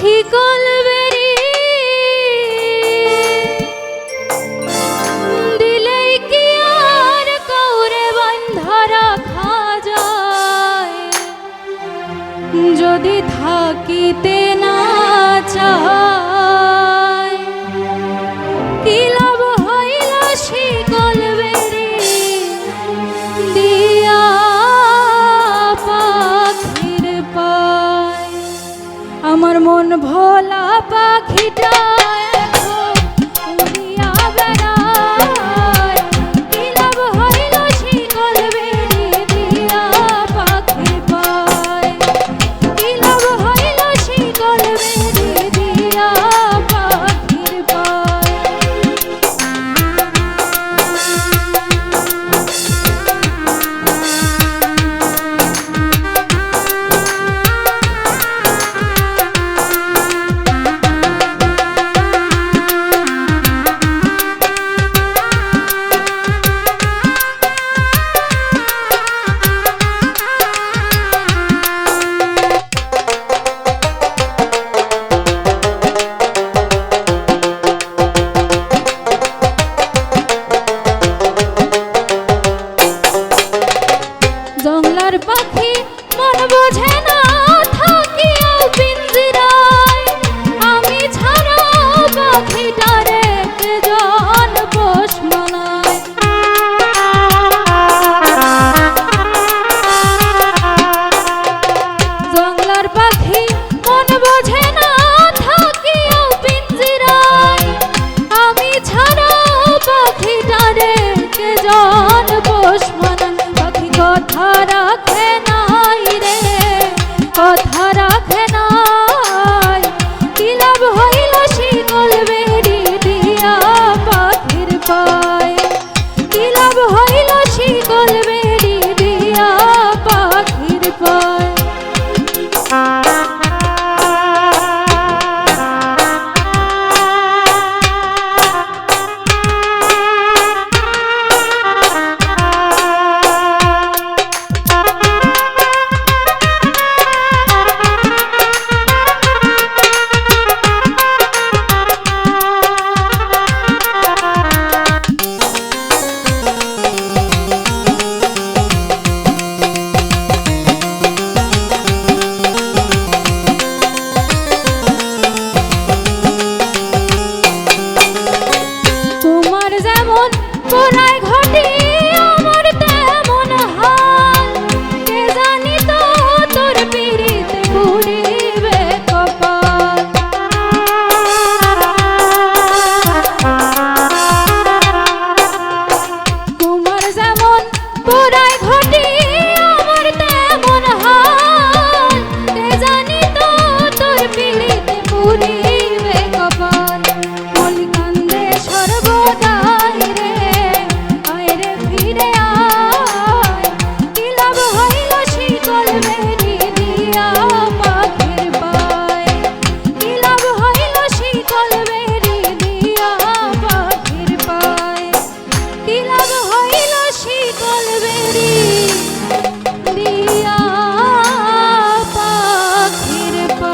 শিকল বেরি। দিলেই কি আর কাউরে বান্ধা রাখা যায়? যদি থাকিতে না চায় জংলার পাখি মন বোঝে না থাকিয়াও পিঞ্জিরায়। আমি ছাড়া পাখিটারে কে জন পোষ মানায় পাখি কথা রাখে নাই রে, কথা রাখে নাই। কি লাভ হইল শিকল দিয়া পাখির পায় five hundred.